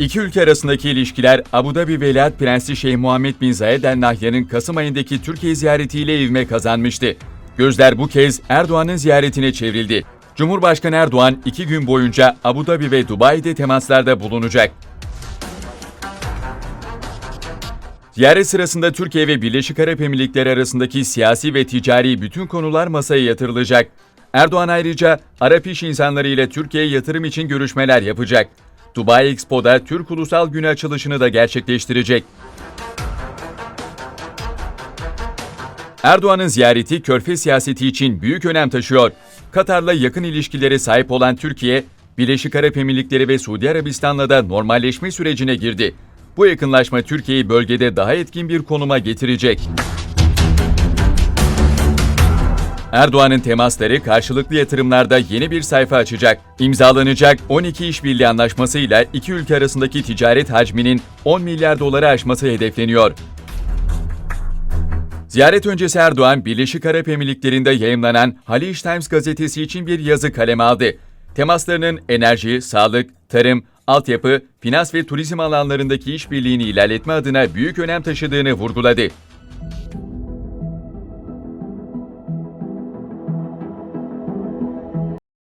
İki ülke arasındaki ilişkiler Abu Dhabi Veliaht Prensi Şeyh Muhammed Bin Zayed Al Nahyan'ın Kasım ayındaki Türkiye ziyaretiyle ivme kazanmıştı. Gözler bu kez Erdoğan'ın ziyaretine çevrildi. Cumhurbaşkanı Erdoğan iki gün boyunca Abu Dhabi ve Dubai'de temaslarda bulunacak. Ziyaret sırasında Türkiye ve Birleşik Arap Emirlikleri arasındaki siyasi ve ticari bütün konular masaya yatırılacak. Erdoğan ayrıca Arap iş insanları ile Türkiye'ye yatırım için görüşmeler yapacak. Dubai Expo'da Türk Ulusal Günü açılışını da gerçekleştirecek. Erdoğan'ın ziyareti körfez siyaseti için büyük önem taşıyor. Katar'la yakın ilişkilere sahip olan Türkiye, Birleşik Arap Emirlikleri ve Suudi Arabistan'la da normalleşme sürecine girdi. Bu yakınlaşma Türkiye'yi bölgede daha etkin bir konuma getirecek. Erdoğan'ın temasları karşılıklı yatırımlarda yeni bir sayfa açacak. İmzalanacak 12 işbirliği anlaşmasıyla iki ülke arasındaki ticaret hacminin 10 milyar doları aşması hedefleniyor. Ziyaret öncesi Erdoğan, Birleşik Arap Emirlikleri'nde yayımlanan Haliç Times gazetesi için bir yazı kaleme aldı. Temaslarının enerji, sağlık, tarım, altyapı, finans ve turizm alanlarındaki işbirliğini ilerletme adına büyük önem taşıdığını vurguladı.